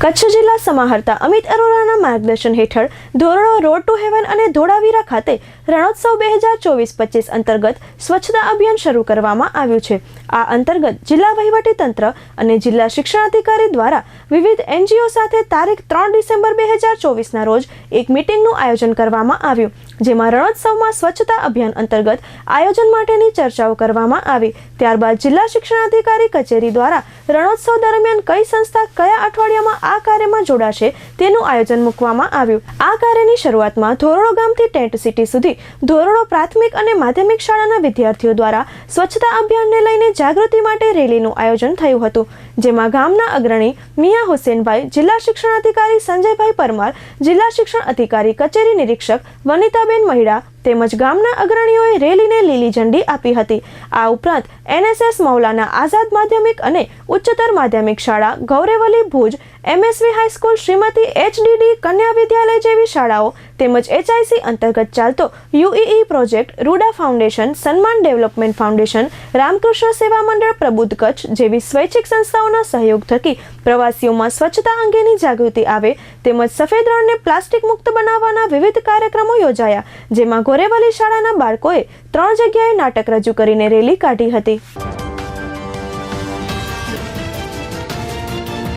કચ્છ જિલ્લા સમાહર્તા અમિત અરોરાના માર્ગદર્શન હેઠળ ધોરણો રોડ ટુ હેવન અને ધોળાવીરા ખાતે રણોત્સવ બે હજાર ચોવીસ પચીસ અંતર્ગત સ્વચ્છતા અભિયાન શરૂ કરવામાં આવ્યું છે. આ અંતર્ગત જિલ્લા વહીવટી તંત્ર અને જિલ્લા શિક્ષણાધિકારી દ્વારા વિવિધ એનજીઓ સાથે તારીખ ત્રણ ડિસેમ્બર બે હજાર ચોવીસના રોજ એક મિટિંગનું આયોજન કરવામાં આવ્યું, જેમાં રણોત્સવમાં સ્વચ્છતા અભિયાન અંતર્ગત આયોજન માટેની ચર્ચાઓ કરવામાં આવી. ત્યારબાદ જિલ્લા શિક્ષણાધિકારી કચેરી દ્વારા રણોત્સવ દરમિયાન કઈ સંસ્થા કયા અઠવાડિયામાં આ કાર્યમાં જોડાશે તેનું આયોજન મૂકવામાં આવ્યું. આ કાર્યની શરૂઆતમાં ધોરડો ગામથી ટેન્ટ સિટી સુધી ધોરડો પ્રાથમિક અને માધ્યમિક શાળાના વિદ્યાર્થીઓ દ્વારા સ્વચ્છતા અભિયાનને લઈને જાગૃતિ માટે રેલીનું આયોજન થયું હતું, જેમાં ગામના અગ્રણી મિયા હુસેનભાઈ, જિલ્લા શિક્ષણ અધિકારી સંજયભાઈ પરમાર, જિલ્લા શિક્ષણ અધિકારી કચેરી નિરીક્ષક વનિતાબેન મહિડા તેમજ ગામના અગ્રણીઓએ રેલીને લીલી ઝંડી આપી હતી. આ ઉપરાંત એનએસએસ મૌલાના આઝાદ માધ્યમિક અને ઉચ્ચતર માધ્યમિક શાળા Gaurevali Bhuj MSV high school Shrimati HDD કન્યા વિદ્યાલય જેવી શાળાઓ તેમજ એચઆઈસી અંતર્ગત ચાલતો UEE project Ruda Foundation, Sanman Development Foundation, Ramakrishna Seva Mandal, પ્રબુદ્ધ Kutch જેવી સ્વૈચ્છિક સંસ્થાઓના સહયોગ થકી પ્રવાસીઓમાં સ્વચ્છતા અંગેની જાગૃતિ આવે તેમજ સફેદ રણને પ્લાસ્ટિક મુક્ત બનાવવાના વિવિધ કાર્યક્રમો યોજાયા, જેમાં ગોરેવલી શાળાના બાળકોએ ત્રણ જગ્યાએ નાટક રજૂ કરીને રેલી કાઢી હતી.